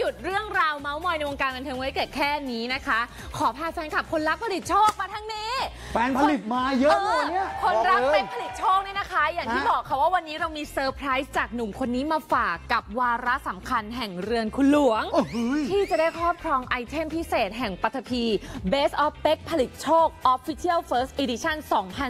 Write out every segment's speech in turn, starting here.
หยุดเรื่องราวเมาส์มอยในวงการบันเทิงไว้เกิดแค่นี้นะคะ ขอพาแฟนคลับคนรักผลิตโชคมาทั้งนี้ แฟนผลิตมาเยอะเลยเนี่ยคนรักบอกเลเป็ย นผลิตโชคเนี่ยนะคะ อย่างที่ฮะ บอกค่ะว่าวันนี้เรามีเซอร์ไพรส์จากหนุ่มคนนี้มาฝากกับวาระสำคัญแห่งเรือนคุณหลวง โอ้โหย ที่จะได้ครอบครองไอเทมพิเศษแห่งปัทภี Best of Beck ผลิตโชค Official First Edition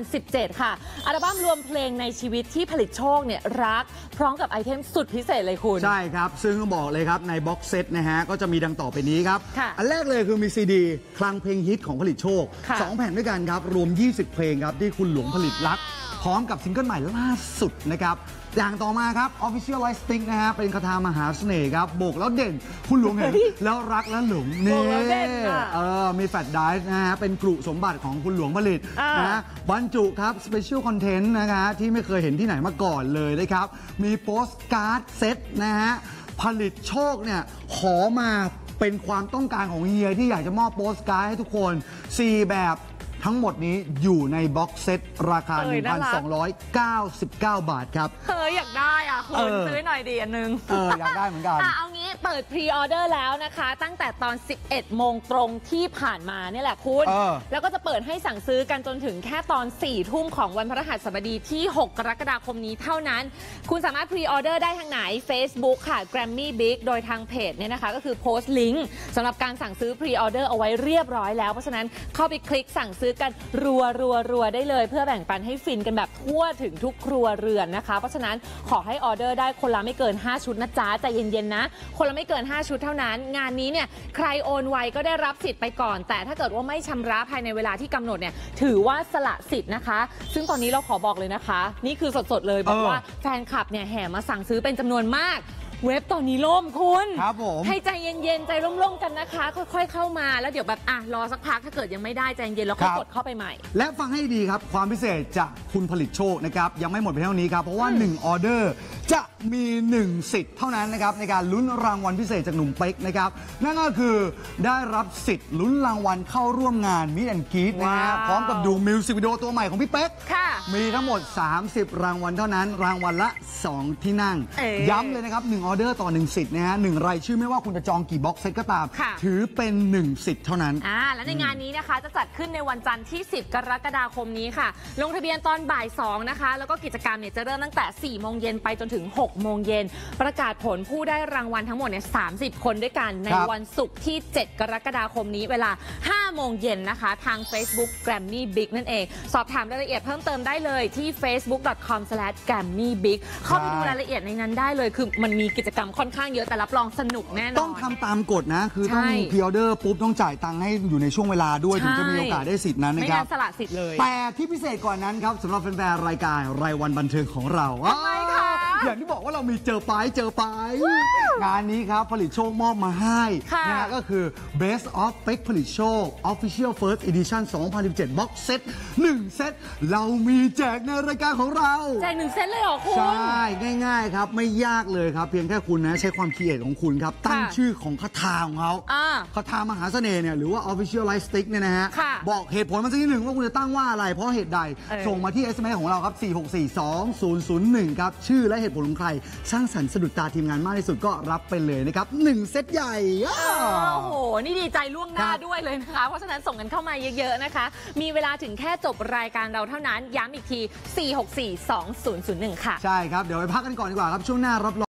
2017 ค่ะ อัลบั้มรวมเพลงในชีวิตที่ผลิตโชคเนี่ยรัก พร้อมกับไอเทมสุดพิเศษเลยคุณ ใช่ครับ ซึ่งต้องบอกเลยครับ ในบ็อกเซตนะฮะก็จะมีดังต่อไปนี้ครับ ค่ะอันแรกเลยคือมีซีดีคลังเพลงฮิตของผลิตโชค ค่ะ 2 แผ่นด้วยกันครับ รวม 20 เพลงครับ ที่คุณหลวงผลิตรัก พร้อมกับซิงเกิลใหม่ล่าสุดนะครับ อย่างต่อมาครับ Official Light Stick นะฮะเป็นคาถามหาเสน่ห์ครับโบกแล้วเด่น คุณหลวงเห็นแล้วรักแล้วหลงโบกแล้วเด่นอะ เออมีแฟลชไดรฟ์นะฮะเป็นกลุ่สมบัติของคุณหลวงผลิตอ่านนะฮะบรรจุครับ สเปเชียลคอนเทนต์นะคะที่ไม่เคยเห็นที่ไหนมาก่อนเลยนะครับ มีโปสการ์ดเซตนะฮะ ผลิตโชคเนี่ยขอมาเป็นความต้องการของเฮียที่อยากจะมอบโปสการ์ดให้ทุกคน 4 แบบทั้งหมดนี้อยู่ในบ็อกเซตราคา เอ้ยน่ารัก1,299 บาทครับ เฮ้ยอยากได้อะ คุเอณอ ซื้อหน่อยดีอันนึง เอออยากได้เหมือนกัน อะเอางี้ เปิดพรีออเดอร์แล้วนะคะ ตั้งแต่ตอน 11 โมงตรงที่ผ่านมาเนี่ยแหละคุณ เออ แล้วก็จะเปิดให้สั่งซื้อกันจนถึงแค่ตอน 4 ทุ่มของวันพฤหัสบดีที่ 6 กรกฎาคมนี้เท่านั้น คุณสามารถพรีออเดอร์ได้ทางไหน Facebook ค่ะ Grammy Big โดยทางเพจเนี่ยนะคะ ก็คือโพสต์ลิงก์สำหรับการสั่งซื้อพรีออเดอร์เอาไว้เรียบร้อยแล้ว เพราะฉะนั้นเข้าไปคลิกสั่งซื้อกันรัวรัวรัวได้เลย เพื่อแบ่งปันให้ฟินกันแบบทั่วถึงทุกครัวเรือนนะคะ เพราะฉะนั้นขอให้ออเดอร์ได้คนละไม่เกิน 5 ชุดนะจ๊ะใจเย็นๆนะคนละไม่เกิน 5 ชุดเท่านั้น งานนี้เนี่ยใครโอนไวก็ได้รับสิทธิ์ไปก่อน แต่ถ้าเกิดว่าไม่ชำระภายในเวลาที่กำหนดเนี่ยถือว่าสละสิทธิ์นะคะ ซึ่งตอนนี้เราขอบอกเลยนะคะ นี่คือสดๆเลยบอกเออว่าแฟนคลับเนี่ยแห่มาสั่งซื้อเป็นจำนวนมากเว็บตอนนี้ล่มคุณครับผมให้ใจเย็นๆ ใจร่มๆ กันนะคะ ค่อยๆ เข้ามาแล้วเดี๋ยวแบบอะรอสักพักถ้าเกิดยังไม่ได้ใจเย็นๆแล้วค่อยครับกดเข้าไปใหม่ และฟังให้ดีครับ ความพิเศษจากคุณผลิตโชคนะครับ ยังไม่หมดเพียงเท่านี้ครับ เพราะว่า 1 ออเดอร์จะ มี1สิทธิ์เท่านั้นนะครับในการลุ้นรางวัลพิเศษจากหนุ่มเป๊กนะครับนั่นก็คือได้รับสิทธิ์ลุ้นรางวัลเข้าร่วมงานมิแอนกีดนะฮะว้าว พร้อมกับดูมิวสิกวิดีโอตัวใหม่ของพี่เป๊ก ค่ะ มีทั้งหมด 30 รางวัลเท่านั้น รางวัลละ 2 ที่นั่ง เอ๋ย้ำเลยนะครับ 1 ออเดอร์ต่อ 1 สิทธิ์นะฮะหนึ่งรายชื่อไม่ว่าคุณจะจองกี่บ็อกเซตก็ตาม ค่ะ ถือเป็น 1 สิทธิ์เท่านั้น อ่าและในงานนี้นะคะจะจัดขึ้นในวันจันทร์ที่ 10 กรกฎาคมนี้ค่ะ ลงทะเบียนตอนบ่าย 2 นะคะ แล้วก็กิจกรรมเนี่ยจะเริ่มตั้งแต่ 4 โมงเย็นไปจนถึง 6โมงเย็น ประกาศผลผู้ได้รางวัลทั้งหมดเนี่ย30 คนด้วยกันในครับ วันศุกร์ที่ 7 กรกฎาคมนี้เวลา 5 โมงเย็นนะคะ ทาง Facebook Grammy Big นั่นเอง สอบถามรายละเอียดเพิ่มเติมได้เลยที่ facebook.com/grammybig เข้าไปดูรายละเอียดในนั้นได้เลย คือมันมีกิจกรรมค่อนข้างเยอะแต่รับรองสนุกแน่นอน ต้องทำตามกฎนะ คือต้องใช่พ r ออเดอร์ปุ๊บต้องจ่ายตังค์ให้อยู่ในช่วงเวลาด้วยถึงจะมีโอกาสได้สิทธินั้นไม่นะครังั้บนสละสิทธิ์เลย แต่ที่พิเศษกว่านั้นครับสำหรับแฟนๆรายการรายวันบันเทิงของเรา ทำไมคะ อย่างที่บอกว่าเรามีเจอไปเจอไปงานนี้ครับผลิตโชคมอบมาให้ค่ะนะฮะก็คือ Best of f a k e ผลิตโชค Official First Edition 2017 Box Set 1 เซตเรามีแจกในรายการของเรา แจกหนึ่งเซตเลยเหรอคุณ ใช่ ง่ายๆครับ ไม่ยากเลยครับ เพียงแค่คุณนะ ใช้ความคิดเอทของคุณครับ ตั้งค่ะชื่อของคาถาของเขาอ่าคาถามหาเสน่ห์เนี่ย หรือว่า Official Light Stick เนี่ยนะฮะ ค่ะบอกเหตุผลมาสักนิดหนึ่งว่าคุณจะตั้งว่าอะไรเพราะเหตุใด เออ ส่งมาที่ SMS ของเราครับ 4642001 ครับ ชื่อและเหตุผลของใคร สร้างสรรค์สะดุดตาทีมงานมากที่สุดก็รับไปเลยนะครับ1เซตใหญ่อ้าโอ้โห นี่ดีใจล่วงหน้าครับ ด้วยเลยนะคะ เพราะฉะนั้นส่งกันเข้ามาเยอะๆนะคะ มีเวลาถึงแค่จบรายการเราเท่านั้น ย้ำอีกที 4642001 ค่ะ ใช่ครับ เดี๋ยวไปพักกันก่อนดีกว่าครับ ช่วงหน้ารับรอง